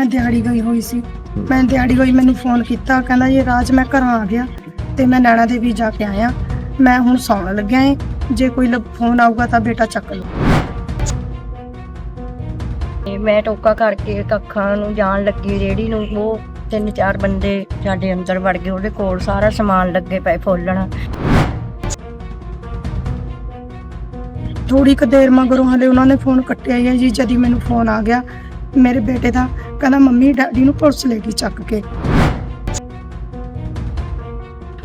ਮੈਂ ਦਿਹਾੜੀ ਗਈ ਹੋਈ ਸੀ। ਮੈਂ ਦਿਹਾੜੀ ਗਈ ਮੈਨੂੰ ਫੋਨ ਕੀਤਾ ਕਹਿੰਦਾ ਇਹ ਰਾਜ ਮੈਂ ਘਰਾਂ ਆ ਗਿਆ ਤੇ ਮੈਂ ਨੈਣਾ ਦੇਵੀ ਜਾ ਕੇ ਆਇਆ। ਮੈਂ ਹੁਣ ਸੌਣ ਲੱਗਿਆ ਏ। ਜੇ ਕੋਈ ਲ- ਫੋਨ ਆਊਗਾ ਤਾਂ ਬੇਟਾ ਚੱਕ ਲਓ। ਤੇ ਮੈਂ ਟੋਕਾ ਕਰਕੇ ਕੱਖਾਂ ਨੂੰ ਜਾਣ ਲੱਗੀ ਰੇੜੀ ਨੂੰ। ਉਹ ਤਿੰਨ ਚਾਰ ਬੰਦੇ ਸਾਡੇ ਅੰਦਰ ਵੜ ਗਏ ਉਹਦੇ ਕੋਲ ਸਾਰਾ ਸਮਾਨ ਲੱਗੇ ਪਏ ਫੋਲਣ। ਥੋੜੀ ਕੁ ਦੇਰ ਮਗਰੋਂ ਹਲੇ ਉਹਨਾਂ ਨੇ ਫੋਨ ਕੱਟਿਆ ਹੀ ਹੈ ਜੀ ਜਦੀ ਮੈਨੂੰ ਫੋਨ ਆ ਗਿਆ। ਮੇਰੇ ਬੇਟੇ ਦਾ ਕਹਿੰਦਾ ਮੰਮੀ ਡੈਡੀ ਨੂੰ ਪੁਲਿਸ ਲੈ ਗਈ ਚੱਕ ਕੇ।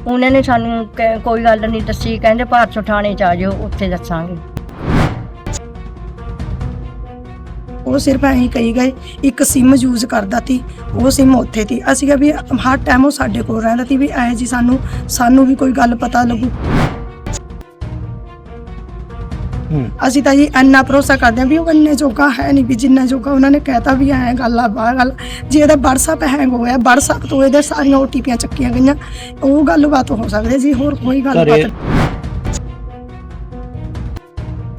ਉਹਨਾਂ ਨੇ ਸਾਨੂੰ ਕ- ਕੋਈ ਗੱਲ ਨਹੀਂ ਦੱਸੀ ਕਹਿੰਦੇ ਭਾਰਤ ਥਾਣੇ ਚ ਆ ਜਾਓ ਉੱਥੇ ਦੱਸਾਂਗੇ। ਉਹ ਸਿਰਫ ਐਂ ਹੀ ਕਹੀ ਗਏ ਇੱਕ ਸਿਮ ਯੂਜ਼ ਕਰਦਾ ਸੀ ਉਹ ਸਿਮ ਉੱਥੇ ਸੀ ਅਸੀਂ ਕਿਹਾ ਵੀ ਹਰ ਟਾਈਮ ਉਹ ਸਾਡੇ ਕੋਲ ਰਹਿੰਦਾ ਸੀ ਵੀ ਐ ਜੀ ਸਾਨੂੰ ਸਾਨੂੰ ਵੀ ਕੋਈ ਗੱਲ ਪਤਾ ਲੱਗੂ। ਅਸੀਂ ਤਾਂ ਜੀ ਇੰਨਾ ਭਰੋਸਾ ਕਰਦੇ ਹਾਂ ਵੀ ਉਹ ਇੰਨੇ ਜੋਗਾ ਹੈ ਨਹੀਂ ਵੀ ਜਿੰਨਾ ਜੋਗਾ ਉਹਨਾਂ ਨੇ ਕਹਿਤਾ ਵੀ ਐ ਗੱਲ ਆ ਬਾਹਰ ਗੱਲ ਜੇ ਇਹਦਾ WhatsApp ਹੈਂਗ ਹੋਇਆ WhatsApp ਤੋਂ ਇਹਦੇ ਸਾਰੀਆਂ OTPਆਂ ਚੱਕੀਆਂ ਗਈਆਂ ਉਹ ਗੱਲਬਾਤ ਹੋ ਸਕਦੀ ਹੈ ਜੀ ਹੋਰ ਕੋਈ ਗੱਲਬਾਤ।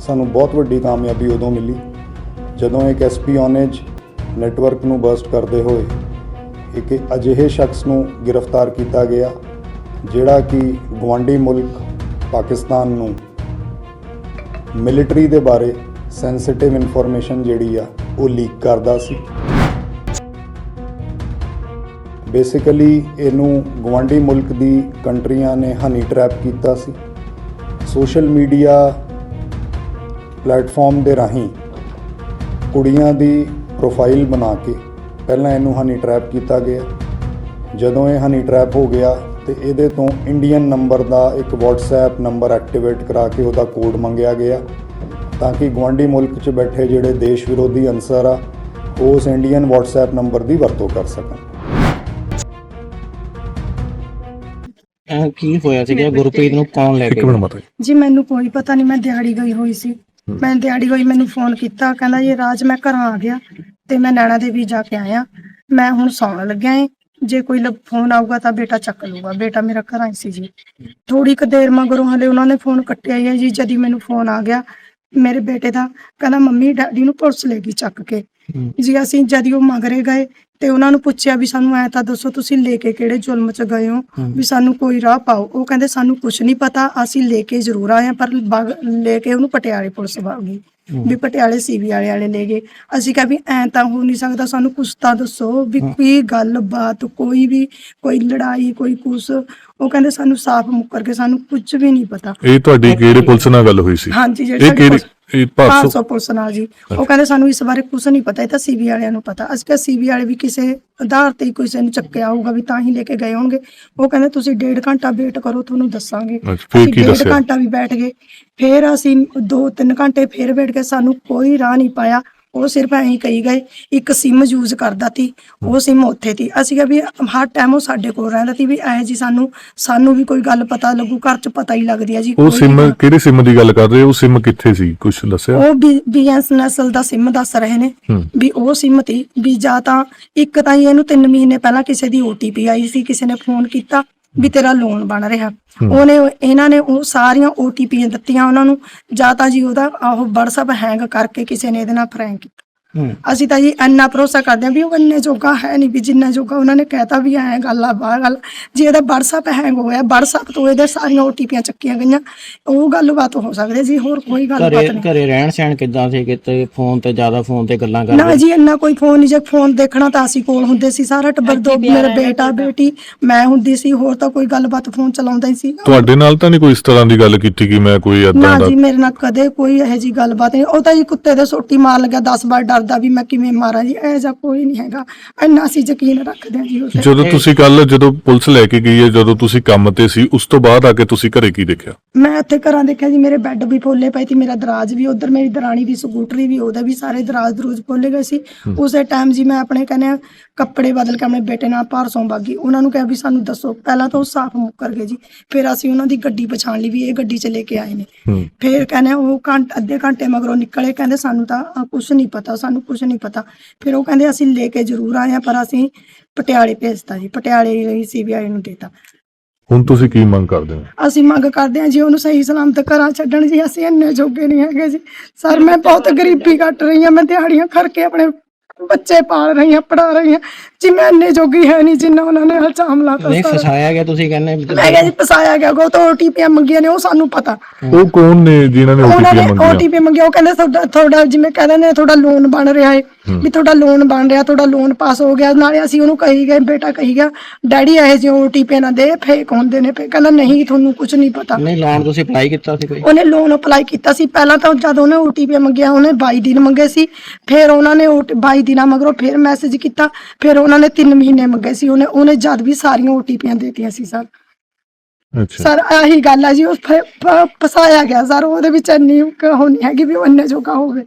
ਸਾਨੂੰ ਬਹੁਤ ਵੱਡੀ ਕਾਮਯਾਬੀ ਉਦੋਂ ਮਿਲੀ ਜਦੋਂ ਇੱਕ ਐਸਪੀ ਔਨੇਜ ਨੈਟਵਰਕ ਨੂੰ ਬਰਸਟ ਕਰਦੇ ਹੋਏ ਇੱਕ ਅਜਿਹੇ ਸ਼ਖਸ ਨੂੰ ਗ੍ਰਿਫਤਾਰ ਕੀਤਾ ਗਿਆ ਜਿਹੜਾ ਕਿ ਗਵਾਂਡੀ ਮੁਲਕ ਪਾਕਿਸਤਾਨ ਨੂੰ ਮਿਲਟਰੀ ਦੇ ਬਾਰੇ ਸੈਂਸਿਟਿਵ ਇਨਫੋਰਮੇਸ਼ਨ ਜਿਹੜੀ ਆ, ਉਹ ਲੀਕ ਕਰਦਾ ਸੀ। ਬੇਸਿਕਲੀ ਇਹਨੂੰ ਗਵਾਂਡੀ ਮੁਲਕ ਦੀ ਕੰਟਰੀਆਂ ਨੇ ਹਨੀ ਟਰੈਪ ਕੀਤਾ ਸੀ। ਸੋਸ਼ਲ ਮੀਡੀਆ ਪਲੇਟਫਾਰਮ ਦੇ ਰਾਹੀਂ ਕੁੜੀਆਂ ਦੀ ਪ੍ਰੋਫਾਈਲ ਬਣਾ ਕੇ ਪਹਿਲਾਂ ਇਹਨੂੰ ਹਨੀ ਟਰੈਪ ਕੀਤਾ ਗਿਆ। ਜਦੋਂ ਇਹ ਹਨੀ ਟਰੈਪ ਹੋ ਗਿਆ ਤੇ ਇਹਦੇ ਤੋਂ ਇੰਡੀਅਨ ਨੰਬਰ ਦਾ ਇੱਕ WhatsApp ਨੰਬਰ ਐਕਟੀਵੇਟ ਕਰਾ ਕੇ ਉਹਦਾ ਕੋਡ ਮੰਗਿਆ ਗਿਆ ਤਾਂ ਕਿ ਗਵਾਂਡੀ ਮੁਲਕ 'ਚ ਬੈਠੇ ਜਿਹੜੇ ਦੇਸ਼ ਵਿਰੋਧੀ ਅਨਸਰ ਆ ਉਸ ਇੰਡੀਅਨ WhatsApp ਨੰਬਰ ਦੀ ਵਰਤੋਂ ਕਰ ਸਕਣ। ਕੀ ਹੋਇਆ ਸੀਗਾ? ਗੁਰਪ੍ਰੀਤ ਨੂੰ ਕੌਣ ਲੈ ਕੇ ਜੀ। ਜੀ ਮੈਨੂੰ ਕੋਈ ਪਤਾ ਨਹੀਂ ਮੈਂ ਦਿਹਾੜੀ ਗਈ ਹੋਈ ਸੀ। ਮੈਂ ਦਿਹਾੜੀ ਗਈ ਮੈਨੂੰ ਫੋਨ ਕੀਤਾ ਕਹਿੰਦਾ ਇਹ ਰਾਜ ਮੈਂ ਘਰਾਂ ਆ ਗਿਆ ਤੇ ਮੈਂ ਨੈਣਾ ਦੇਵੀ ਜਾ ਕੇ ਆਇਆ। ਮੈਂ ਹੁਣ ਸੌਣ ਲੱਗਿਆ ਏ। ਜੇ ਕੋਈ ਲ- ਫੋਨ ਆਊਗਾ ਤਾਂ ਬੇਟਾ ਚੱਕ ਲੂਗਾ ਬੇਟਾ ਮੇਰਾ ਘਰਾਂ ਹੀ ਸੀ ਜੀ। ਥੋੜੀ ਕੁ ਦੇਰ ਮਗਰੋਂ ਹਲੇ ਉਹਨਾਂ ਨੇ ਫੋਨ ਕੱਟਿਆ ਹੀ ਹੈ ਜੀ। ਜਦੀ ਮੈਨੂੰ ਫੋਨ ਆ ਗਿਆ ਮੇਰੇ ਬੇਟੇ ਦਾ ਕਹਿੰਦਾ ਮੰਮੀ ਡੈਡੀ ਨੂੰ ਪੁਲਿਸ ਲੈ ਗਈ ਚੱਕ ਕੇ। ਜੀ ਅਸੀਂ ਜਦੀ ਉਹ ਮਗਰੇ ਗਏ। ਤੇ ਉਹਨਾਂ ਨੂੰ ਪੁੱਛਿਆ ਵੀ ਸਾਨੂੰ ਐ ਤਾਂ ਦੱਸੋ ਤੁਸੀਂ ਲੈ ਕੇ ਕਿਹੜੇ ਜ਼ੁਲਮ ਚ ਗਏ ਹੋ। ਵੀ ਸਾਨੂੰ ਕੋਈ ਰਾਹ ਪਾਓ। ਉਹ ਕਹਿੰਦੇ ਸਾਨੂੰ ਕੁਝ ਨਹੀਂ ਪਤਾ ਅਸੀਂ ਲੈ ਕੇ ਜ਼ਰੂਰ ਆਏ ਹਾਂ ਪਰ ਬਗ- ਲੈ ਕੇ ਉਹਨੂੰ ਪਟਿਆਲੇ ਪੁਲਿਸ ਵਾਗੀ। ਵੀ ਪਟਿਆਲੇ ਸੀਬੀ ਵਾਲੇ ਵਾਲੇ ਲੈ ਗਏ। ਅਸੀਂ ਕਿਹਾ ਵੀ ਐ ਤਾਂ ਹੋ ਨਹੀਂ ਸਕਦਾ ਸਾਨੂੰ ਕੁਛ ਤਾਂ ਦੱਸੋ। ਵੀ ਕੋਈ ਗੱਲਬਾਤ ਕੋਈ ਵੀ ਕੋਈ ਲੜਾਈ ਕੋਈ ਕੁਛ ਉਹ ਕਹਿੰਦੇ ਸਾਨੂੰ ਸਾਫ਼ ਮੁੱਕਰ ਕੇ ਸਾਨੂੰ ਕੁਝ ਵੀ ਨਹੀਂ ਪਤਾ। ਇਹ ਤੁਹਾਡੀ ਕਿਹੜੇ ਪੁਲਿਸ ਨਾਲ ਗੱਲ ਹੋਈ ਸੀ? ਹਾਂਜੀ ਜਿਹੜੀ ਇਹ ਸਾਡੀ ਕਿਹੜੀ ਪੁਲਿਸ- ਇਹ ਭਾਰਤ 500 ਪੁਲਿਸ ਨਾਲ ਜੀ। ਉਹ ਕਹਿੰਦੇ ਸਾਨੂੰ ਇਸ ਬਾਰੇ ਕੁਝ ਨਹੀਂ ਪਤਾ ਇਹ ਤਾਂ ਸੀਬੀ ਵਾਲਿਆਂ ਨੂੰ ਪਤਾ। ਅਸੀਂ ਕਿਹਾ ਸੀਬੀ ਵਾਲੇ ਵੀ ਕਿਸੇ ਆਧਾਰ ਤੇ ਹੀ ਕਿਸੇ ਨੂੰ ਚੱਕਿਆ ਹੋਊਗਾ ਵੀ ਤਾਂ ਹੀ ਲੈ ਕੇ ਗਏ ਹੋਣਗੇ। ਉਹ ਕਹਿੰਦੇ ਤੁਸੀਂ ਡੇਢ ਘੰਟਾ ਵੇਟ ਕਰੋ ਤੁਹਾਨੂੰ ਦੱਸਾਂਗੇ। ਅੱਛਾ, ਫਿਰ ਅਸੀਂ ਕੀ ਡੇਢ ਦੱਸਿਆ? ਘੰਟਾ ਵੀ ਬੈਠ ਗਏ। ਫਿਰ ਅਸੀਂ 2-3 ਘੰਟੇ ਫਿਰ ਬੈਠ ਕੇ ਸਾਨੂੰ ਕੋਈ ਰਾਹ ਨਹੀਂ ਪਾਇਆ। ਉਹ ਸਿਰਫ ਐਂ ਹੀ ਕਹੀ ਗਏ ਇੱਕ ਸਿਮ ਯੂਜ਼ ਕਰਦਾ ਸੀ ਉਹ ਸਿਮ ਉੱਥੇ ਸੀ ਅਸੀਂ ਕਿਹਾ ਵੀ ਹਰ ਟਾਈਮ ਉਹ ਸਾਡੇ ਕੋਲ ਰਹਿੰਦਾ ਸੀ ਵੀ ਐ ਜੀ ਸਾਨੂੰ ਸਾਨੂੰ ਵੀ ਕੋਈ ਗੱਲ ਪਤਾ ਲੱਗੂ ਘਰ 'ਚ ਪਤਾ ਹੀ ਲੱਗਦੀ ਹੈ ਜੀ ਉਹ ਕੋਈ ਸਿਮ ਵੀ- ਕਿਹੜੇ ਸਿਮ ਦੀ ਗੱਲ ਕਰ ਰਹੇ ਹੋ? ਉਹ ਸਿਮ ਕਿੱਥੇ ਸੀ? ਕੁਝ ਦੱਸਿਆ? ਉਹ ਬੀਐਸ ਨਸਲ ਦਾ ਸਿਮ ਦੱਸ ਰਹੇ ਨੇ ਹੂੰ। ਵੀ ਉਹ ਸਿਮ ਤੀ ਵੀ ਜਾਂ ਤਾਂ ਇੱਕ ਤਾਂ ਹੀ ਇਹਨੂੰ 3 ਮਹੀਨੇ ਪਹਿਲਾਂ ਕਿਸੇ ਦੀ OTP ਆਈ ਸੀ ਕਿਸੇ ਨੇ ਫੋਨ ਕੀਤਾ ਵੀ ਤੇਰਾ ਲੋਨ ਬਣ ਰਿਹਾ। ਉਹਨੇ ਇਹਨਾਂ ਨੇ ਉਹ ਸਾਰੀਆਂ OTP ਦਿੱਤੀਆਂ ਉਹਨਾਂ ਨੂੰ। ਜਾਂ ਤਾਂ ਜੀ ਉਹਦਾ ਉਹ WhatsApp ਹੈਂਗ ਕਰਕੇ ਕਿਸੇ ਨੇ ਇਹਦੇ ਨਾਲ ਫਰੈਂਕ ਕੀਤਾ। ਅਸੀਂ ਤਾਂ ਜੀ ਇੰਨਾ ਭਰੋਸਾ ਕਰਦੇ ਹਾਂ ਵੀ ਉਹ ਇੰਨੇ ਜੋਗਾ ਹੈ ਨਹੀਂ ਵੀ ਜਿੰਨਾ ਜੋਗਾ ਉਹਨਾਂ ਨੇ ਕਹਿਤਾ ਵੀ ਐ ਗੱਲ ਆ ਬਾਹਰ ਗੱਲ। ਜੇ ਇਹਦਾ WhatsApp ਹੈਂਗ ਹੋਇਆ WhatsApp ਤੋਂ ਇਹਦੇ ਸਾਰੀਆਂ OTPਆਂ ਚੱਕੀਆਂ ਗਈਆਂ ਉਹ ਗੱਲਬਾਤ ਹੋ ਸਕਦੀ ਜੀ ਹੋਰ ਕੋਈ ਗੱਲਬਾਤ ਨਹੀਂ। ਘਰੇ ਰਹਿਣ ਸਹਿਣ ਕਿੱਦਾਂ ਸੀ? ਕਿਤੇ ਫੋਨ ਤੇ ਜ਼ਿਆਦਾ ਫੋਨ ਤੇ ਗੱਲਾਂ ਨਾ ਕਰਦੇ ਜੀ ਇੰਨਾ ਕੋਈ ਫੋਨ ਨਹੀਂ ਜੇ ਫੋਨ ਦੇਖਣਾ ਤਾਂ ਅਸੀਂ ਕੋਲ ਹੁੰਦੇ ਸੀ ਸਾਰਾ ਟੱਬਰ ਦੋ ਮੇਰਾ ਬੇਟਾ ਬੇਟੀ ਮੈਂ ਹੁੰਦੀ ਸੀ ਹੋਰ ਤਾਂ ਕੋਈ ਗੱਲਬਾਤ ਫੋਨ ਚਲਾਉਂਦਾ ਹੀ ਸੀ। ਤੁਹਾਡੇ ਨਾਲ ਤਾਂ ਨਹੀਂ ਕੋਈ ਇਸ ਤਰ੍ਹਾਂ ਦੀ ਗੱਲ ਕੀਤੀ ਕਿ ਮੈਂ ਕੋਈ ਨਾ ਏਦਾਂ ਦਾ ਜੀ ਮੇਰੇ ਨਾਲ ਕਦੇ ਕੋਈ ਇਹੋ ਜੀ ਗੱਲਬਾਤ ਨਹੀਂ। ਉਹ ਤਾਂ ਜੀ ਕੁੱਤੇ ਦੇ ਸੋਟੀ ਮਾਰ ਲਗਾ 10 ਵਾਰ ਡਰਦਾ ਵੀ ਮੈਂ ਕਿਵੇਂ ਮਾਰਾਂ ਜੀ ਇਹ ਜਿਹਾ ਕੋਈ ਨਹੀਂ ਹੈਗਾ। ਇੰਨਾ ਅਸੀਂ ਯਕੀਨ ਰੱਖਦੇ ਹਾਂ ਜੀ ਤੇ ਜਦੋਂ ਤੁਸੀਂ ਕੱਲ ਜਦੋਂ ਪੁਲਿਸ ਲੈ ਕੇ ਗਈ ਹੈ ਜਦੋਂ ਤੁਸੀਂ ਕੰਮ ਤੇ ਸੀ ਉਸ ਤੋਂ ਬਾਅਦ ਆ ਕੇ ਤੁਸੀਂ ਘਰੇ ਕੀ ਦੇਖਿਆ? ਮੈਂ ਇੱਥੇ ਘਰਾਂ ਦੇਖਿਆ ਜੀ ਮੇਰੇ ਬੈੱਡ ਵੀ ਫੋਲੇ ਪਏ ਸੀ ਮੇਰਾ ਦਰਾਜ ਵੀ ਉਧਰ ਮੇਰੀ ਦਰਾਣੀ ਦੀ ਸਕੂਟਰੀ ਵੀ ਉਹਦੇ ਵੀ ਸਾਰੇ ਦਰਾਜ ਦਰੂਜ ਫੋਲੇ ਗਏ ਸੀ। ਉਸੇ ਟਾਈਮ ਜੀ ਮੈਂ ਆਪਣੇ ਕਹਿੰਦੇ ਆ ਕੱਪੜੇ ਬਦਲ ਕੇ ਆਪਣੇ ਬੇਟੇ ਨਾਲ ਭਾਰਸੋਂ ਬਾਗੀ ਉਹਨਾਂ ਨੂੰ ਕਿਹਾ ਵੀ ਸਾਨੂੰ ਦੱਸੋ ਪਹਿਲਾਂ ਤਾਂ ਉਹ ਸਾਫ਼ ਮੁੱਕਰ ਗਏ ਜੀ। ਫਿਰ ਅਸੀਂ ਉਹਨਾਂ ਦੀ ਗੱਡੀ ਪਛਾਣ ਲਈ ਵੀ ਇਹ ਗੱਡੀ 'ਚ ਲੈ ਕੇ ਆਏ ਨੇ। ਹੂੰ। ਫਿਰ ਕਹਿੰਦੇ ਉਹ ਘੰਟ ਅੱਧੇ ਘੰਟੇ ਮਗਰੋਂ ਨਿਕਲੇ ਕਹਿੰਦੇ ਸਾਨੂੰ ਤਾਂ ਕੁਝ ਨਹੀਂ ਪਤਾ ਸਾਨੂੰ ਕੁਝ ਨਹੀਂ ਪਤਾ। ਫਿਰ ਉਹ ਕਹਿੰਦੇ ਅਸੀਂ ਲੈ ਕੇ ਜ਼ਰੂਰ ਆਏ ਆ ਪਰ ਅਸੀਂ ਪਟਿਆਲੇ ਭੇਜਤਾ ਜੀ। ਪਟਿਆਲੇ ਹੀ ਸੀਬੀਆਈ ਨੂੰ ਦੇਤਾ। ਹੁਣ ਤੁਸੀਂ ਕੀ ਮੰਗ ਕਰਦੇ ਹੋ? ਅਸੀਂ ਮੰਗ ਕਰਦੇ ਹਾਂ ਜੀ ਉਹਨੂੰ ਸਹੀ ਸਲਾਮਤ ਘਰਾਂ ਛੱਡਣ ਜੀ। ਅਸੀਂ ਇੰਨੇ ਜੋਗੇ ਨਹੀਂ ਹੈਗੇ ਜੀ। ਸਰ ਮੈਂ ਬਹੁਤ ਗਰੀਬੀ ਕੱਟ ਰਹੀ ਹਾਂ। ਮੈਂ ਦਿਹਾੜੀਆਂ ਕਰਕੇ ਆਪਣੇ ਬੱਚੇ ਪਾਲ ਰਹੀ ਹਾਂ ਪੜਾ ਰਹੀ ਹਾਂ। ਜੀ ਮੈਂ ਇੰਨੇ ਜੋਗੀ ਹੈ ਨਹੀਂ ਜਿੰਨਾ ਉਹਨਾਂ ਨੇ ਇਲਜ਼ਾਮ ਲਾਤਾ ਨਹੀਂ ਸਾਰਾ। ਫਸਾਇਆ ਗਿਆ ਤੁਸੀਂ ਕਹਿੰਦੇ ਵੀ ਮੈਂ ਕਿਹਾ ਜੀ ਫਸਾਇਆ ਗਿਆ ਉਹ ਤਾਂ ਓਟੀਪੀ ਮੰਗੀਆਂ ਨੇ ਉਹ ਸਾਨੂੰ ਪਤਾ। ਉਹ ਕੌਣ ਨੇ ਜਿਨ੍ਹਾਂ ਨੇ ਉਹਨਾਂ ਨੇ ਓਟੀਪੀ ਮੰਗੀਆਂ ਓਟੀਪੀ ਮੰਗਿਆ ਉਹ ਕਹਿੰਦੇ ਤੁਹਾਡਾ ਤੁਹਾਡਾ ਜਿਵੇਂ ਕਹਿੰਦੇ ਨੇ ਤੁਹਾਡਾ ਲੋਨ ਬਣ ਰਿਹਾ ਹੈ। ਵੀ ਤੁਹਾਡਾ ਲੋਨ ਬਣ ਰਿਹਾ ਤੁਹਾਡਾ ਲੋਨ ਪਾਸ ਹੋ ਗਿਆ ਨਾਲੇ ਅਸੀਂ ਉਹਨੂੰ ਕਹੀ ਗਏ ਬੇਟਾ ਕਹੀ ਗਿਆ ਡੈਡੀ ਇਹ ਜਿਹੇ ਓਟੀਪੀ ਨਾ ਦੇ ਫੇਕ ਹੁੰਦੇ ਨੇ ਫੇਕ ਕਹਿੰਦਾ ਨਹੀਂ ਤੁਹਾਨੂੰ ਕੁਝ ਨਹੀਂ ਪਤਾ। ਨਹੀਂ ਲੋਨ ਤੁਸੀਂ ਅਪਲਾਈ ਕੀਤਾ ਸੀ ਕੋਈ? ਉਹਨੇ ਲੋਨ ਅਪਲਾਈ ਕੀਤਾ ਸੀ। ਪਹਿਲਾਂ ਤਾਂ ਜਦ ਉਹਨੇ ਓਟੀਪੀ ਮੰਗਿਆ ਉਹਨੇ 22 ਦਿਨ ਮੰਗੇ ਸੀ ਫਿਰ ਉਹਨਾਂ ਨੇ OT 22 ਦਿਨਾਂ ਮਗਰੋਂ ਫਿਰ ਮੈਸੇਜ ਕੀਤਾ ਫਿਰ ਉਹਨਾਂ ਨੇ 3 ਮਹੀਨੇ ਮੰਗੇ ਸੀ ਉਹਨੇ ਉਹਨੇ ਜਦ ਵੀ ਸਾਰੀਆਂ ਓਟੀਪੀਆਂ ਦੇਤੀਆਂ ਸੀ ਸਰ। ਅੱਛਾ। ਸਰ ਆਹੀ ਗੱਲ ਹੈ ਜੀ ਉਹ ਫ- ਫ- ਫਸਾਇਆ ਗਿਆ ਸਰ ਉਹਦੇ ਵਿੱਚ ਇੰਨੀ ਨਹੀਂ ਹੈਗੀ ਵੀ ਉਹ ਇੰਨੇ ਜੋਗਾ ਹੋਵੇ।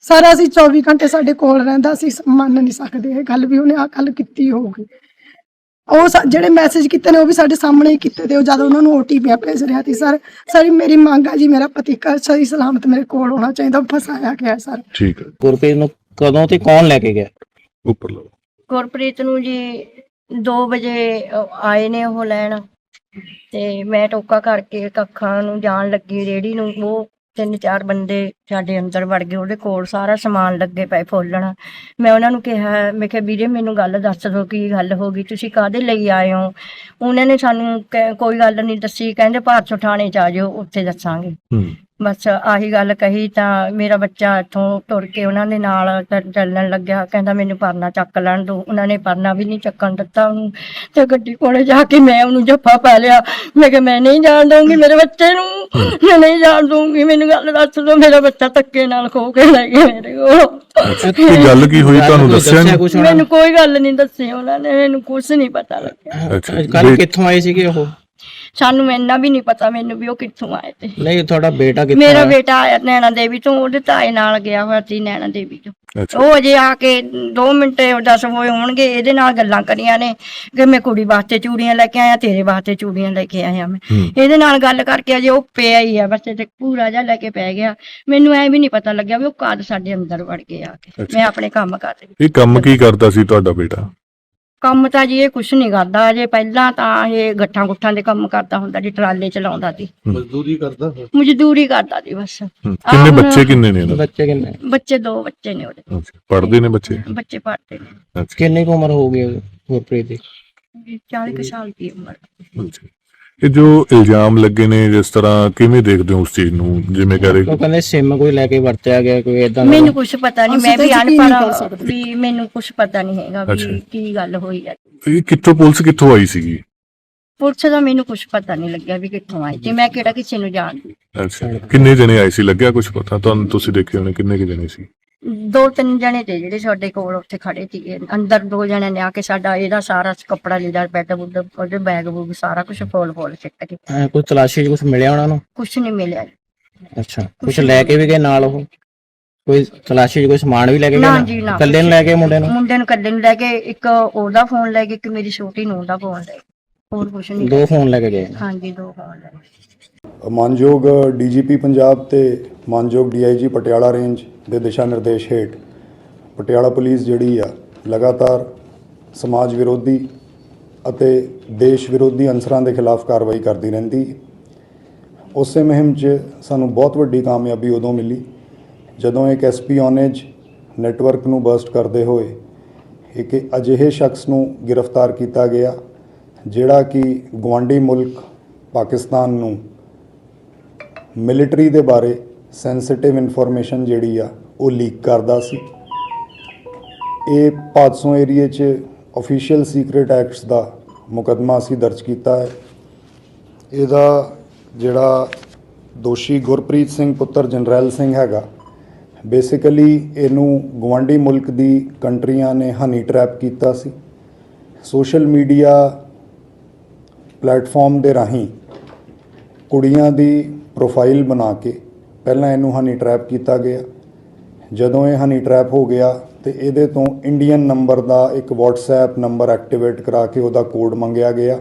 ਸਰ ਅਸੀਂ 24 ਘੰਟੇ ਸਾਡੇ ਕੋਲ ਰਹਿੰਦਾ ਸ- ਮੰਨ ਨਹੀਂ ਸਕਦੇ ਇਹ ਗੱਲ ਵੀ ਉਹਨੇ ਆ ਗੱਲ ਕੀਤੀ ਹੋਊਗੀ। ਉਹ ਸਾ- ਜਿਹੜੇ ਮੈਸੇਜ ਕੀਤੇ ਨੇ ਉਹ ਵੀ ਸਾਡੇ ਸਾਹਮਣੇ ਹੀ ਕੀਤੇ ਤੇ ਉਹ ਜਦ ਉਹਨਾਂ ਨੂੰ ਓਟੀਪੀ ਭੇਜ ਰਿਹਾ ਸੀ ਸਰ ਸਾਰੀ ਮੇਰੀ ਮੰਗ ਆ ਜੀ ਮੇਰਾ ਪਤੀ ਘਰ ਸਹੀ ਸਲਾਮਤ ਮੇਰੇ ਕੋਲ ਹੋਣਾ ਚਾਹੀਦਾ ਉਹ ਫਸਾਇਆ ਗਿਆ ਸਰ। ਠੀਕ ਹੈ ਗੁਰਪ੍ਰੀਤ ਨੂੰ ਕਦੋਂ ਤੇ ਕੌਣ ਲੈ ਕੇ ਗਿਆ? ਉੱਪਰ ਲਓ। ਗੁਰਪ੍ਰੀਤ ਨੂੰ ਜੀ 2 ਵਜੇ ਆਏ ਨੇ ਉਹ ਲੈਣ ਤੇ ਮੈਂ ਟੋਕਾ ਕਰਕੇ ਕੱਖਾਂ ਨੂੰ ਜਾਣ ਲੱਗੀ, ਰੇੜੀ ਨੂੰ, ਉਹ ਤਿੰਨ ਚਾਰ ਬੰਦੇ ਸਾਡੇ ਅੰਦਰ ਵੜ ਗਏ, ਉਹਦੇ ਕੋਲ ਸਾਰਾ ਸਮਾਨ ਲੱਗੇ ਪਏ ਫੋਲਣ। ਮੈਂ ਉਹਨਾਂ ਨੂੰ ਕਿਹਾ, ਮੈਂ ਕਿਹਾ, ਵੀਰੇ, ਮੈਨੂੰ ਗੱਲ ਦੱਸ ਦਿਓ, ਕੀ ਗੱਲ ਹੋ ਗਈ, ਤੁਸੀਂ ਕਾਹਦੇ ਲਈ ਆਏ ਹੋ? ਉਹਨਾਂ ਨੇ ਸਾਨੂੰ ਕਹਿ- ਕੋਈ ਗੱਲ ਨਹੀਂ ਦੱਸੀ, ਕਹਿੰਦੇ ਭਾਰਤ ਥਾਣੇ ਚ ਆ ਜਾਓ, ਉੱਥੇ ਦੱਸਾਂਗੇ। ਬਸ ਆਹੀ ਗੱਲ ਕਹੀ ਤਾਂ ਮੇਰਾ ਬੱਚਾ ਇੱਥੋਂ ਤੁਰ ਕੇ ਉਹਨਾਂ ਦੇ ਨਾਲ ਚ- ਚੱਲਣ ਲੱਗਿਆ। ਕਹਿੰਦਾ ਮੈਨੂੰ ਪਰਨਾ ਚੱਕ ਲੈਣ ਦੋ। ਉਹਨਾਂ ਨੇ ਪਰਨਾ ਵੀ ਨਹੀਂ ਚੱਕਣ ਦਿੱਤਾ ਉਹਨੂੰ। ਤੇ ਗੱਡੀ ਕੋਲੇ ਜਾ ਕੇ ਮੈਂ ਉਹਨੂੰ ਜੱਫਾ ਪਾ ਲਿਆ। ਮੈਂ ਕਿਹਾ ਮੈਂ ਨਹੀਂ ਜਾਣ ਦਊਂਗੀ ਮੇਰੇ ਬੱਚੇ ਨੂੰ। ਮੈਂ ਨਹੀਂ ਜਾਣ ਦਊਂਗੀ। ਮੈਨੂੰ ਗੱਲ ਦੱਸ ਦਿਓ ਮੇਰਾ ਬੱਚਾ ਧੱਕੇ ਨਾਲ ਖੋ ਕੇ ਲੈ ਗਏ ਮੇਰੇ ਕੋਲ। ਕੀ ਗੱਲ ਕੀ ਹੋਈ? ਤੁਹਾਨੂੰ ਦੱਸਿਆ ਨਹੀਂ? ਉਹਨਾਂ ਮੈਨੂੰ ਕੋਈ ਗੱਲ ਨਹੀਂ ਦੱਸੀ ਉਹਨਾਂ ਨੇ। ਮੈਨੂੰ ਕੁਝ ਨਹੀਂ ਪਤਾ ਲੱਗਿਆ। ਅੱਛਾ ਕੱਲ ਕਿੱਥੋਂ ਆਏ ਸੀਗੇ ਉਹ? ਸਾਨੂੰ ਇੰਨਾ ਵੀ ਨਹੀਂ ਪਤਾ ਮੈਨੂੰ ਵੀ ਉਹ ਕਿੱਥੋਂ ਆਏ ਤੇ। ਨਹੀਂ ਤੁਹਾਡਾ ਬੇਟਾ ਕਿੱਥੋਂ ਮੇਰਾ? ਬੇਟਾ ਆਇਆ ਨੈਣਾ ਦੇਵੀ ਤੋਂ ਉਹਦੇ ਤਾਏ ਨਾਲ ਗਿਆ ਹੋਇਆ ਸੀ ਨੈਣਾ ਦੇਵੀ ਤੋਂ। ਉਹ ਅਜੇ ਆ ਕੇ 2 ਮਿੰਟ 10 ਹੋਏ ਹੋਣਗੇ ਇਹਦੇ ਨਾਲ ਗੱਲਾਂ ਕਰੀਆਂ ਨੇ ਕਿ ਮੈਂ ਕੁੜੀ ਵਾਸਤੇ ਚੂੜੀਆਂ ਲੈ ਕੇ ਆਇਆ ਤੇਰੇ ਵਾਸਤੇ ਚੂੜੀਆਂ ਲੈ ਕੇ ਆਇਆ ਮੈਂ। ਇਹਦੇ ਨਾਲ ਗੱਲ ਕਰਕੇ ਅਜੇ ਉਹ ਪਿਆ ਹੀ ਆ ਬੱਚੇ ਤੇ ਪੂਰਾ ਜਿਹਾ ਲੈ ਕੇ ਪੈ ਗਿਆ। ਮੈਨੂੰ ਐ ਵੀ ਨਹੀਂ ਪਤਾ ਲੱਗਿਆ ਵੀ ਉਹ ਕਦ ਸਾਡੇ ਅੰਦਰ ਵੜ ਕੇ ਆ ਕੇ। ਮੈਂ ਆਪਣੇ ਕੰਮ ਕਰ ਰਹੀ ਇਹ ਕੰਮ ਕੀ ਕਰਦਾ ਸੀ ਤੁਹਾਡਾ ਬੇਟਾ? ਕੰਮ ਤਾਂ ਜੀ ਇਹ ਕੁਛ ਨਹੀਂ ਕਰਦਾ ਅਜੇ ਪਹਿਲਾਂ ਤਾਂ ਇਹ ਗੱਠਾਂ ਗੁੱਠਾਂ ਦੇ ਕੰਮ ਕਰਦਾ ਹੁੰਦਾ ਜੀ ਟਰਾਲੇ ਚਲਾਉਂਦਾ ਸੀ। ਮਜ਼ਦੂਰੀ ਕਰਦਾ ਮਜ਼ਦੂਰੀ ਕਰਦਾ ਸੀ ਬਸ। ਕਿੰਨੇ ਹੁਣ- ਬੱਚੇ ਕਿੰਨੇ ਨੇ ਇਹਨਾਂ ਬੱਚੇ ਕਿੰਨੇ? ਬੱਚੇ ਦੋ ਬੱਚੇ ਨੇ ਉਹਦੇ। ਅੱਛਾ ਪੜ੍ਹਦੇ ਨੇ ਬੱਚੇ? ਬੱਚੇ ਪੜ੍ਹਦੇ ਨੇ। ਅੱਛਾ। ਕਿੰਨੀ ਕੁ ਉਮਰ ਹੋ ਗਈ ਗੁਰਪ੍ਰੀਤ ਦੀ? 40 ਕੁ ਸਾਲ ਦੀ ਉਮਰ। ਅੱਛਾ। ਇਹ ਜੋ ਇਲਜ਼ਾਮ ਲੱਗੇ ਨੇ ਜਿਸ ਤਰ੍ਹਾਂ ਕਿਵੇਂ ਦੇਖਦੇ ਹੋ ਉਸ ਚੀਜ਼ ਨੂੰ? ਜਿਵੇਂ ਕਹ ਉਹ ਕਹਿੰਦੇ ਸਿਮ ਕੋਈ ਲੈ ਕੇ ਵਰਤਿਆ ਗਿਆ ਕੋਈ ਇਦਾਂ ਮੈਨੂੰ ਕੁਝ ਪਤਾ ਨਹੀਂ ਮੈਂ ਵੀ ਅਨਪੜ੍ਹ ਸਕਦੇ। ਵੀ ਮੈਨੂੰ ਕੁਝ ਪਤਾ ਨਹੀਂ ਹੈਗਾ। ਵੀ ਕੀ ਗੱਲ ਹੋਈ ਹੈ। ਇਹ ਕਿੱਥੋਂ ਪੁਲਿਸ ਕਿੱਥੋਂ ਆਈ ਸੀਗੀ? ਪੁਲਿਸ ਦਾ ਮੈਨੂੰ ਕੁਝ ਪਤਾ ਨਹੀਂ ਲੱਗਿਆ ਵੀ ਕਿੱਥੋਂ ਆਈ ਤੇ ਮੈਂ ਕਿਹੜਾ ਕਿਸੇ ਨੂੰ ਜਾਣਦੀ। ਅੱਛਾ। ਕਿੰਨੇ ਜਣੇ ਆਏ ਸੀ? ਲੱਗਿਆ ਕੁਝ ਪਤਾ? ਤੁਹਾਨੂੰ ਤੁਸੀਂ ਦੇਖੇ ਹੋਣੇ ਕਿੰਨੇ ਕਿ ਜਣੇ ਸੀ? ਦੋ ਤਿੰਨ ਜਣੇ ਤੇ ਜਿਹੜੇ ਸਾਡੇ ਕੋਲ ਉੱਥੇ ਖੜੇ ਸੀਗੇ। ਅੰਦਰ ਦੋ ਜਣੇ ਨੇ ਆ ਕੇ ਸਾਡਾ ਇਹਦਾ ਸਾਰਾ ਕੱਪੜਾ ਲੀੜਾ ਬੈੱਡ ਬੁੱਡ ਉਹਦੇ ਬੈਗ ਬੂਗ ਸਾਰਾ ਕੁਝ ਫੋਲ ਫੋਲ ਸਿੱਟ ਕੇ ਐਂ ਕੋਈ ਤਲਾਸ਼ੀ 'ਚ ਕੁਝ ਮਿਲਿਆ ਉਹਨਾਂ ਨੂੰ? ਕੁਝ ਨਹੀਂ ਮਿਲਿਆ ਅੱਛਾ ਕੁਝ ਲੈ ਕੇ ਵੀ ਗਏ ਨਾਲ ਉਹ? ਕੋਈ ਤਲਾਸ਼ੀ 'ਚ ਕੋਈ ਸਮਾਨ ਵੀ ਲੈ ਕੇ ਨਾ ਗਏ। ਇਕੱਲੇ ਨੂੰ ਲੈ ਕੇ ਮੁੰਡੇ ਨੂੰ? ਮੁੰਡੇ ਨੂੰ ਕੱਢੇ ਨੂੰ ਲੈ ਕੇ ਇੱਕ ਉਹਦਾ ਫੋਨ ਲੈ ਕੇ ਇੱਕ ਮੇਰੀ ਛੋਟੀ ਨੂੰ ਦਾ ਫੋਨ ਲੈ ਕੇ। ਹੋਰ ਕੁਝ ਨਹੀਂ ਦੋ ਫੋਨ ਲੈ ਕੇ ਗਏ ਹਾਂਜੀ ਦੋ ਫੋਨ ਲੈ ਕੇ। ਮਾਨਯੋਗ ਡੀਜੀਪੀ ਪੰਜਾਬ ਤੇ ਮਾਨਯੋਗ ਡੀਆਈਜੀ ਪਟਿਆਲਾ ਰੇਂਜ ਦੇ ਦਿਸ਼ਾ ਨਿਰਦੇਸ਼ ਹੇਠ ਪਟਿਆਲਾ ਪੁਲਿਸ ਜਿਹੜੀ ਆ, ਲਗਾਤਾਰ ਸਮਾਜ ਵਿਰੋਧੀ ਅਤੇ ਦੇਸ਼ ਵਿਰੋਧੀ ਅਨਸਰਾਂ ਦੇ ਖਿਲਾਫ ਕਾਰਵਾਈ ਕਰਦੀ ਰਹਿੰਦੀ ਹੈ। ਉਸੇ ਮੁਹਿੰਮ 'ਚ ਸਾਨੂੰ ਬਹੁਤ ਵੱਡੀ ਕਾਮਯਾਬੀ ਉਦੋਂ ਮਿਲੀ ਜਦੋਂ ਇੱਕ ਐਸਪੀ ਔਨੇਜ ਨੈਟਵਰਕ ਨੂੰ ਬਰਸਟ ਕਰਦੇ ਹੋਏ ਇੱਕ ਅਜਿਹੇ ਸ਼ਖਸ ਨੂੰ ਗ੍ਰਿਫਤਾਰ ਕੀਤਾ ਗਿਆ, ਜਿਹੜਾ ਕਿ ਗਵਾਂਡੀ ਮੁਲਕ ਪਾਕਿਸਤਾਨ ਨੂੰ ਮਿਲਟਰੀ ਦੇ ਬਾਰੇ ਸੈਂਸਿਟਿਵ ਇਨਫੋਰਮੇਸ਼ਨ ਜਿਹੜੀ ਆ, ਉਹ ਲੀਕ ਕਰਦਾ ਸੀ। ਇਹ ਭਾਦਸੋਂ ਏਰੀਏ 'ਚ ਅਫੀਸ਼ੀਅਲ ਸੀਕ੍ਰੀਟ ਐਕਟਸ ਦਾ ਮੁਕੱਦਮਾ ਅਸੀਂ ਦਰਜ ਕੀਤਾ ਹੈ। ਇਹਦਾ ਜਿਹੜਾ ਦੋਸ਼ੀ ਗੁਰਪ੍ਰੀਤ ਸਿੰਘ ਪੁੱਤਰ ਜਨਰੈਲ ਸਿੰਘ ਹੈਗਾ ਬੇਸਿਕਲੀ ਇਹਨੂੰ ਗਵਾਂਡੀ ਮੁਲਕ ਦੀ ਕੰਟਰੀਆਂ ਨੇ ਹਨੀ ਟਰੈਪ ਕੀਤਾ ਸੀ। ਸੋਸ਼ਲ ਮੀਡੀਆ ਪਲੇਟਫਾਰਮ ਦੇ ਰਾਹੀਂ ਕੁੜੀਆਂ ਦੀ ਪ੍ਰੋਫਾਈਲ ਬਣਾ ਕੇ ਪਹਿਲਾਂ ਇਹਨੂੰ ਹਨੀ ਟਰੈਪ ਕੀਤਾ ਗਿਆ। ਜਦੋਂ ਇਹ ਹਨੀ ਟਰੈਪ ਹੋ ਗਿਆ ਤੇ ਇਹਦੇ ਤੋਂ ਇੰਡੀਅਨ ਨੰਬਰ ਦਾ ਇੱਕ WhatsApp ਨੰਬਰ ਐਕਟੀਵੇਟ ਕਰਾ ਕੇ ਉਹਦਾ ਕੋਡ ਮੰਗਿਆ ਗਿਆ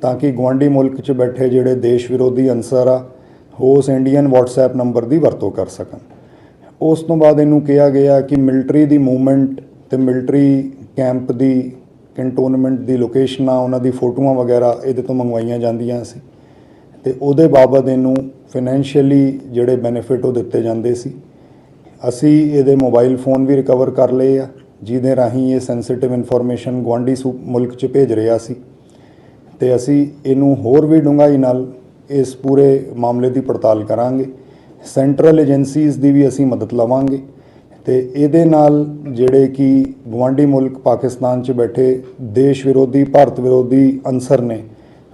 ਤਾਂ ਕਿ ਗਵਾਂਡੀ ਮੁਲਕ 'ਚ ਬੈਠੇ ਜਿਹੜੇ ਦੇਸ਼ ਵਿਰੋਧੀ ਅਨਸਰ ਆ, ਉਹ ਉਸ ਇੰਡੀਅਨ WhatsApp ਨੰਬਰ ਦੀ ਵਰਤੋਂ ਕਰ ਸਕਣ। ਉਸ ਤੋਂ ਬਾਅਦ ਇਹਨੂੰ ਕਿਹਾ ਗਿਆ ਕਿ ਮਿਲਟਰੀ ਦੀ ਮੂਵਮੈਂਟ ਤੇ ਮਿਲਟਰੀ ਕੈਂਪ ਦੀ ਕੰਟੋਨਮੈਂਟ ਦੀ ਲੋਕੇਸ਼ਨਾਂ ਉਹਨਾਂ ਦੀ ਫੋਟੋਆਂ ਵਗੈਰਾ ਇਹਦੇ ਤੋਂ ਮੰਗਵਾਈਆਂ ਜਾਂਦੀਆਂ ਸੀ। ਤੇ ਉਹਦੇ ਬਾਬਤ ਇਹਨੂੰ ਫਾਈਨੈਂਸ਼ੀਅਲੀ ਜਿਹੜੇ ਬੈਨੀਫਿਟ ਉਹ ਦਿੱਤੇ ਜਾਂਦੇ ਸੀ। ਅਸੀਂ ਇਹਦੇ ਮੋਬਾਈਲ ਫੋਨ ਵੀ ਰਿਕਵਰ ਕਰ ਲਏ ਆ, ਜਿਹਦੇ ਰਾਹੀਂ ਇਹ ਸੈਂਸਿਟਿਵ ਇਨਫੋਰਮੇਸ਼ਨ ਗੁਆਂਢੀ ਸੂ, ਮੁਲਕ 'ਚ ਭੇਜ ਰਿਹਾ ਸੀ। ਤੇ ਅਸੀਂ ਇਹਨੂੰ ਹੋਰ ਵੀ ਡੂੰਘਾਈ ਨਾਲ ਇਸ ਪੂਰੇ ਮਾਮਲੇ ਦੀ ਪੜਤਾਲ ਕਰਾਂਗੇ। ਸੈਂਟਰਲ ਏਜੰਸੀਜ਼ ਦੀ ਵੀ ਅਸੀਂ ਮਦਦ ਲਵਾਂਗੇ। ਤੇ ਇਹਦੇ ਨਾਲ ਜਿਹੜੇ ਕਿ ਗਵਾਂਢੀ ਮੁਲਕ ਪਾਕਿਸਤਾਨ 'ਚ ਬੈਠੇ ਦੇਸ਼ ਵਿਰੋਧੀ, ਭਾਰਤ ਵਿਰੋਧੀ ਅਨਸਰ ਨੇ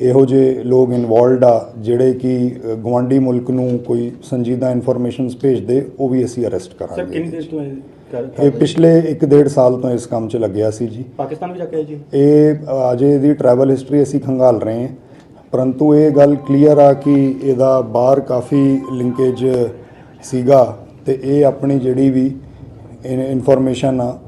ਇਹੋ ਜਿਹੇ ਲੋਕ ਇਨਵੋਲਡ ਆ ਜਿਹੜੇ ਕਿ ਅ, ਗਵਾਂਢੀ ਮੁਲਕ ਨੂੰ ਕੋਈ ਸੰਜੀਦਾ ਇਨਫੋਰਮੇਸ਼ਨਸ ਭੇਜਦੇ ਉਹ ਵੀ ਅਸੀਂ ਅਰੈਸਟ ਸਰ ਕਰਾਂਗੇ ਕਿੰਨੀ ਦੇਰ ਤੋਂ ਇਹ ਕਰ ਇਹ ਪਿਛਲੇ 1.5 ਸਾਲ ਤੋਂ ਇਸ ਕੰਮ 'ਚ ਲੱਗਿਆ ਸੀ ਜੀ। ਪਾਕਿਸਤਾਨ ਵੀ ਜਾ ਕੇ ਜੀ? ਇਹ ਅਜੇ ਇਹਦੀ ਟਰੈਵਲ ਹਿਸਟਰੀ ਅਸੀਂ ਖੰਗਾਲ ਰਹੇ ਹਾਂ। ਪਰੰਤੂ ਇਹ ਗੱਲ ਕਲੀਅਰ ਆ ਕਿ ਇਹਦਾ ਬਾਹਰ ਕਾਫੀ ਲਿੰਕੇਜ ਸੀਗਾ ਤੇ ਇਹ ਆਪਣੀ ਜਿਹੜੀ ਵੀ ਇਨਫੋਰਮੇਸ਼ਨ ਆ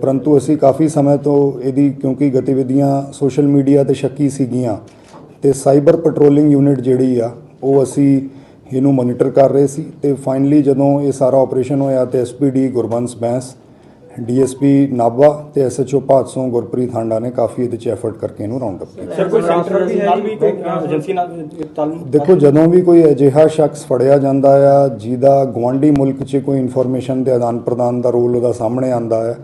ਪਰੰਤੂ ਅਸੀਂ ਕਾਫੀ ਸਮੇਂ ਤੋਂ ਇਹਦੀ ਕਿਉਂਕਿ ਗਤੀਵਿਧੀਆਂ ਸੋਸ਼ਲ ਮੀਡੀਆ ਤੇ ਸ਼ੱਕੀ ਸੀਗੀਆਂ ਤੇ ਸਾਈਬਰ ਪੈਟਰੋਲਿੰਗ ਯੂਨਿਟ ਜਿਹੜੀ ਆ ਉਹ ਅਸੀਂ ਇਹਨੂੰ ਮੋਨੀਟਰ ਕਰ ਰਹੇ ਸੀ ਤੇ ਫਾਈਨਲੀ ਜਦੋਂ ਇਹ ਸਾਰਾ ਆਪਰੇਸ਼ਨ ਹੋਇਆ ਤੇ ਐਸਪੀਡੀ ਗੁਰਬੰਸ ਬੈਂਸ ਡੀਐਸਪੀ ਨਾਭਾ ਤੇ ਐਸਐਚਓ ਭਾਦਸੋਂ ਗੁਰਪ੍ਰੀਤ ਹਾਂਡਾ ਨੇ ਕਾਫੀ ਇਹਦੇ ਚ ਐਫਰਟ ਕਰਕੇ ਇਹਨੂੰ ਰਾਉਂਡ ਅਪ ਕੀਤਾ। ਸਰ ਕੋਈ ਸੈਂਟਰ ਨਾਲ ਵੀ ਕੋਈ ਏਜੰਸੀ ਨਾਲ ਤਾਲੁਕ ਦੇਖੋ ਜਦੋਂ ਵੀ ਕੋਈ ਅਜਿਹਾ ਸ਼ਖਸ ਫੜਿਆ ਜਾਂਦਾ ਆ ਜਿਹਦਾ ਗਵਾਂਢੀ ਮੁਲਕ 'ਚ ਕੋਈ ਇਨਫੋਰਮੇਸ਼ਨ ਦੇ ਆਦਾਨ ਪ੍ਰਦਾਨ ਦਾ ਰੋਲ ਉਹਦਾ ਸਾਹਮਣੇ ਆਂਦਾ ਹੈ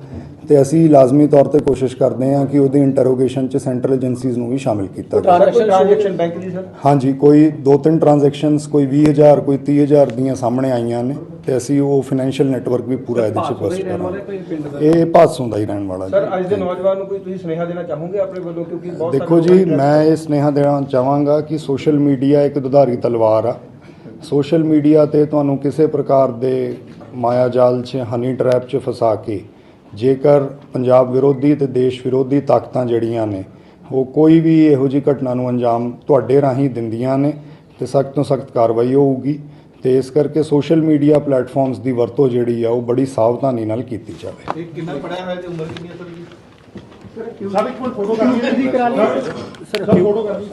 ਤੇ ਅਸੀਂ ਲਾਜ਼ਮੀ ਤੌਰ ਤੇ ਕੋਸ਼ਿਸ਼ ਕਰਦੇ ਹਾਂ ਕਿ ਉਹਦੀ ਇੰਟਰੋਗੇਸ਼ਨ 'ਚ ਸੈਂਟਰਲ ਏਜੰਸੀਜ਼ ਨੂੰ ਵੀ ਸ਼ਾਮਿਲ ਕੀਤਾ ਜਾਵੇ। ਟ੍ਰਾਂਜੈਕਸ਼ਨ ਬੈਂਕ ਦੀ ਸਰ ਹਾਂਜੀ ਕੋਈ ਦੋ ਤਿੰਨ ਟ੍ਰਾਂਜੈਕਸ਼ਨਸ ਕੋਈ 20000 ਕੋਈ 30000 ਦੀਆਂ ਸਾਹਮਣੇ ਆਈਆਂ ਨੇ ਤੇ ਅਸੀਂ ਉਹ ਫਾਈਨੈਂਸ਼ੀਅਲ ਨੈਟਵਰਕ ਵੀ ਪੂਰਾ ਇਹਦੇ 'ਚ ਬਸ ਕਰਾਂਗੇ ਇਹ ਭਾਦਸੋਂ ਦਾ ਹੀ ਰਹਿਣ ਵਾਲਾ ਸਰ ਅੱਜ ਦੇ ਨੌਜਵਾਨ ਨੂੰ ਕੋਈ ਤੁਸੀਂ ਸੁਨੇਹਾ ਦੇਣਾ ਚਾਹੋਗੇ ਆਪਣੇ ਵੱਲੋਂ? ਕਿਉਂਕਿ ਬਹੁਤ ਦੇਖੋ ਜੀ ਮੈਂ ਇਹ ਸੁਨੇਹਾ ਦੇਣਾ ਚਾਹਾਂਗਾ ਕਿ ਸੋਸ਼ਲ ਮੀਡੀਆ ਇੱਕ ਦੁਧਾਰੀ ਤਲਵਾਰ ਆ। ਸੋਸ਼ਲ ਮੀਡੀਆ ਤੇ ਤੁਹਾਨੂੰ ਕਿਸੇ ਪ੍ਰਕਾਰ ਦੇ ਮਾਇਆ ਜਾਲ 'ਚ ਹਨੀ ਟਰੈਪ 'ਚ ਫਸਾ ਕੇ ਜੇਕਰ ਪੰਜਾਬ ਵਿਰੋਧੀ ਤੇ ਦੇਸ਼ ਵਿਰੋਧੀ ਤਾਕਤਾਂ ਜਿਹੜੀਆਂ ਨੇ ਉਹ ਕੋਈ ਵੀ ਇਹੋ ਜਿਹੀ ਘਟਨਾ ਨੂੰ ਅੰਜਾਮ ਤੁਹਾਡੇ ਰਾਹੀਂ ਦਿੰਦੀਆਂ ਨੇ ਤੇ ਸਖਤ ਤੋਂ ਸਖਤ ਕਾਰਵਾਈ ਹੋਊਗੀ ਤੇ ਇਸ ਕਰਕੇ ਸੋਸ਼ਲ ਮੀਡੀਆ ਪਲੇਟਫਾਰਮਸ ਦੀ ਵਰਤੋਂ ਜਿਹੜੀ ਆ ਉਹ ਬੜੀ ਸਾਵਧਾਨੀ ਨਾਲ ਕੀਤੀ ਜਾਵੇ। ਇਹ ਕਿੰਨਾ ਪੜਿਆ ਹੋਇਆ ਤੇ ਉਮਰ ਕਿੰਨੀ ਹੈ ਸਰ ਜੀ